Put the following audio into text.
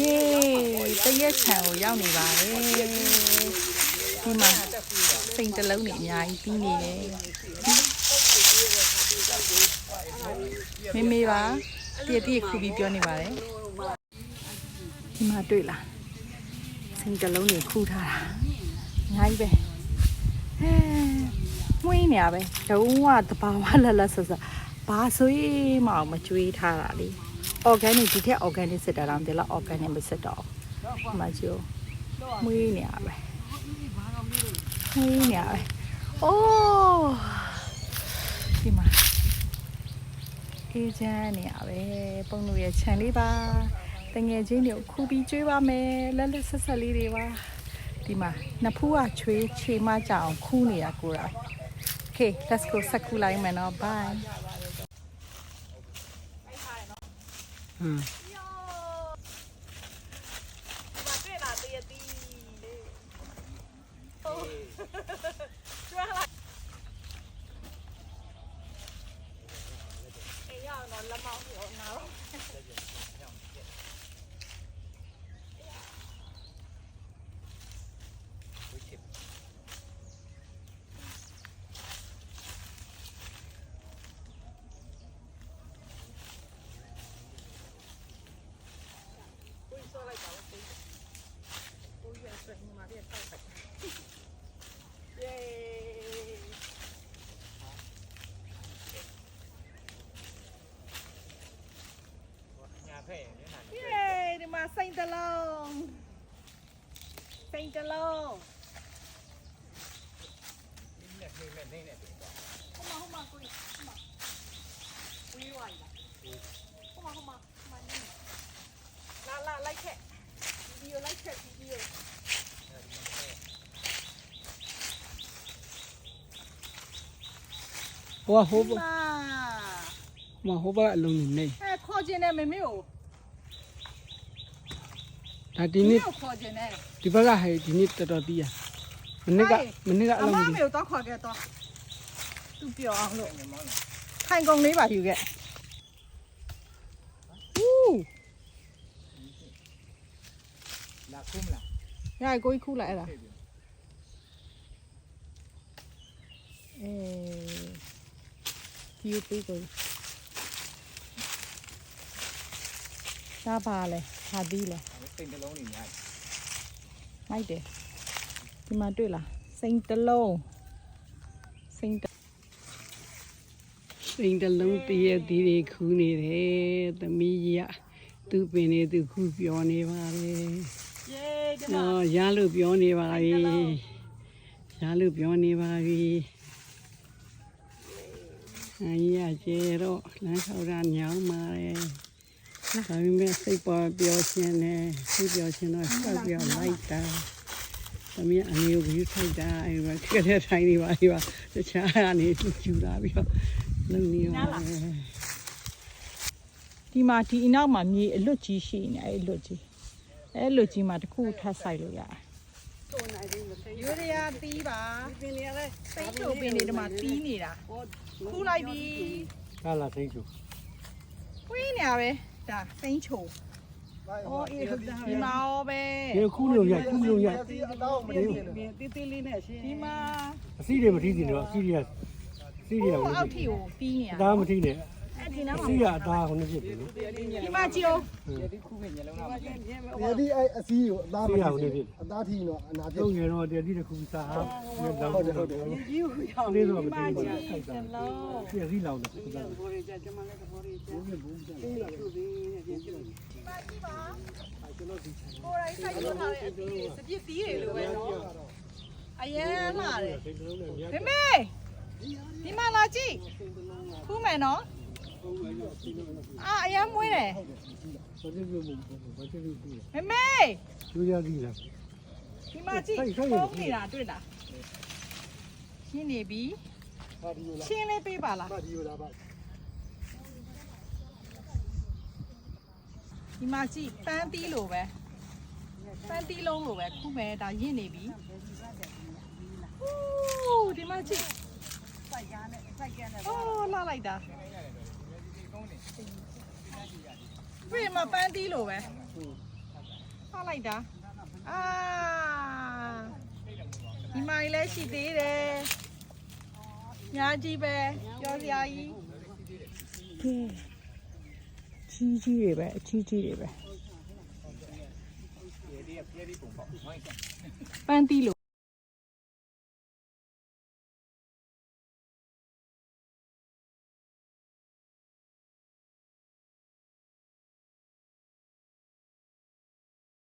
ယေတရက်ချံကိုရောက်နေပါတယ်ဒီမှာစိန်တစ်လုံးနေအများကြီးပြီးနေတယ်မေမေပါတည့်တည့်ခုပြီးပြောနေပါတယ်ဒီမှာတွေ့လားစိန်တစ်လုံးနေခူးထားတာအများကြီးပဲဟဲမွေးနေရပဲတုံးဝတဘာဝလတ်လတ်ဆဆဘာဆိုရင်မအောင်မကြွေးထားတာလေ organic ဒီထက် organic စစ်တာတော့ဒီလောက် organic မစစ်တော့ဘူးမချိုးမွေးနေရပဲမွေးနေရပဲအိုးဒီမှာအေးချမ်းနေရပဲပုံလို့ရခြံလေးပါတငယ်ချင်းတွေကိုခူပြီးကျွေးပါမယ်လက်လက်ဆက်ဆက်လေးတွေပါဒီမှာနှစ်ဖူးကချွေးချေမကြအောင်ခူးနေရကိုရာ Okay let's go ဆက်ခူးလိုက်မယ်နော် bye Hmm. စိန်တလုံးနဲ့နေနဲ့နေနဲ့ပြင်သွားဟိုမှာဟိုမှာကိုကြီးဟိုမှာဝီးဝိုင်လာဟိုမှာဟိုမှာဟိုမှာနေလာလာလိုက်ခဲ့ဗီဒီယိုလိုက်ခဲ့ဗီဒီယိုဟိုကဟိုးဒီဘမှာမဟိုးဘအလုံးနေနေအဲခေါ်ခြင်းနဲ့မမေကို ဒါဒီဒီနေ့နေ့ကိုခေါ်ခြင်းနဲ့ဒီဘက်ကဟဲ့ဒီနေ့တော်တော်တီးရမနေ့ကမနေ့ကအအလုံးမကြီးမေကိုတော့ခေါ်ခဲ့တော့သူပြောအောင်လို့ခိုင်ကုန်လေးပါယူခဲ့ဟူးလာခုမလားရကိုကြီးခူးလိုက်အဲ့ဒါအေးဒီကိုပေးကိုဒါပါလေဟာဒီလေ စိတ်နှလုံးနေညာလိုက်တယ်ဒီမှာတွေ့လားစိန်တစ်လုံးစိန်တစ်စိန်တလုံးတည့်ရတီးတွေခူးနေတယ်သမီးကြီးကသူ့ပင်နေသူခူးပြောနေပါလေယေးဒီမှာအော်ရလို့ပြောနေပါပြီရလို့ပြောနေပါပြီအင်းရကျဲတော့လမ်းဆောက်တာညောင်းပါလေ ဒါပေမဲ့စိတ်ပေါ်ပြောခြင်းနဲ့စိတ်ပြောခြင်းတော့ဆက်ပြောလိုက်တာသမီးအမျိုးကြီးထိုက်တာအဲ့ဒါခက်တဲ့ထိုင်နေပါလေပါတခြားကနေကျူလာပြီးတော့လုံနေပါလေဒီမှာဒီအနောက်မှာမြေအလွတ်ကြီးရှိနေအဲ့အလွတ်ကြီးအဲ့အလွတ်ကြီးမှာတစ်ခုထပ်ဆိုင်လို့ရတယ်ယူရီးယားတီးပါပင်နေရတယ်စိတ်ချိုပင်နေဒီမှာတီးနေတာခူးလိုက်ပြီကာလာသိချူဝင်းနေရပဲ ဒါစိတ်ချိုအော်အေးဟုတ်တယ်ဒီမှာရောပဲဒီခုလုံးရိုက်ခုလုံးရိုက်တေးသေးလေးနဲ့ရှင်းဒီမှာအစီတွေမထီးတင်တော့အစီတွေကစီတွေကဟိုအောက်ထီကိုတီးနေရအသားမထီးနဲ့အဲ့ဒီနောက်အမှာ စီကအသားကိုနေဖြစ်တယ်နော်ဒီမှာကြည့်အောင်ဒီအဲ့အစည်းကိုအသားစီကကိုနေဖြစ်အသားထီတော့အနာပြတော့ငယ်တော့တည်းဒီတစ်ခုစားဟုတ်တယ်ဟုတ်တယ်ကြီးကိုရောက်လေးတော့မဒီထီးမှာဘူးကြည့်ထိုက်တာစလုံးစီစီလောင်တယ်စားဘောရီကြကျွန်မလည်းသဘောရီကြဘူးဘူးကြဘူးလို့ဒီနဲ့ပြန်ကြည့်ဒီမှာကြည့်ပါကိုယ်တိုင်စိုက်လို့ထားတဲ့အတီးတွေစပစ်တီးတွေလိုပဲနော်အရင်လာတယ်ဖေမေဒီမှာလာကြည့်ခူးမယ်နော် အာအရင်မွေးတယ်ဘာဖြစ်လို့ဘာဖြစ်လို့ဖေမေလူရသည်လားဒီမှာကြည့်စိုက်စိုက်ပုံးနေတာတွေ့လားရှင်းနေပြီပါဒီလိုလားရှင်းလေးပေးပါလားပါဒီလိုလားပါဒီမှာကြည့်ပန်းတီးလိုပဲပန်းတီးလုံးလိုပဲခူးမယ်ဒါရင့်နေပြီဟူးဒီမှာကြည့်စိုက်ရနဲ့စိုက်ရနဲ့အော်လာလိုက်တာ ပြည့်မှာပန်းတီးလိုပဲထားလိုက်တာအာဒီမိုင်လည်းရှိသေးတယ်ညာကြီးပဲပြောစရာကြီးကဲကြီးကြီးတွေပဲအကြီးကြီးတွေပဲပန်းတီလို